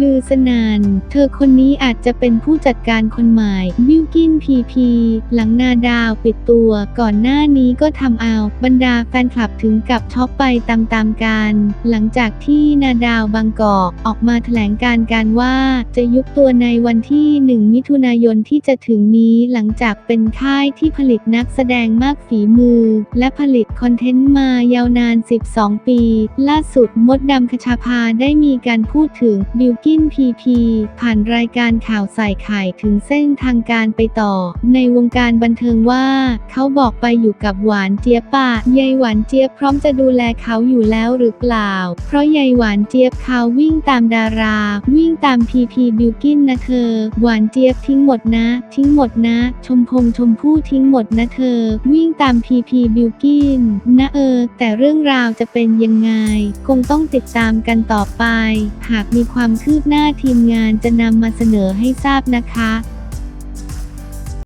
ลือสนาน เธอคนนี้อาจจะเป็นผู้จัดการคนใหม่ บิวกินพีพี หลังนาดาวปิดตัว ก่อนหน้านี้ก็ทำเอา บรรดาแฟนคลับถึงกับช็อกไปตามๆกัน หลังจากที่นาดาวบางกอกออกมาแถลงการการว่าจะยุบตัวในวันที่ 1 มิถุนายนที่จะถึงนี้หลังจากเป็นค่ายที่ผลิตนักแสดงมากฝีมือ และผลิตคอนเทนต์มายาวนาน 12 ปี ล่าสุดมดดำคชาภาได้มีการพูดถึงบิวกินพีพี ผ่านรายการข่าวใส่ไข่ถึงเส้นทางการไปต่อ ในวงการบันเทิงว่า เขาบอกไปอยู่กับหวานเจี๊ยบป่ะยายหวานเจี๊ยบพร้อมจะดูแลเขาอยู่แล้วหรือเปล่า เพราะยายหวานเจี๊ยบเขาวิ่งตามดารา วิ่งตามพีพีบิวกินนะเธอ หวานเจี๊ยบทิ้งหมดนะ ทิ้งหมดนะ ชมพงชมพู่ทิ้งหมดนะเธอ วิ่งตามพีพีบิวกินนะเออ แต่เรื่องราวจะเป็นยังไง คงต้องติดตามกันต่อไป หากมีความคืบหน้าทีมงานจะนำมาเสนอให้ทราบนะคะ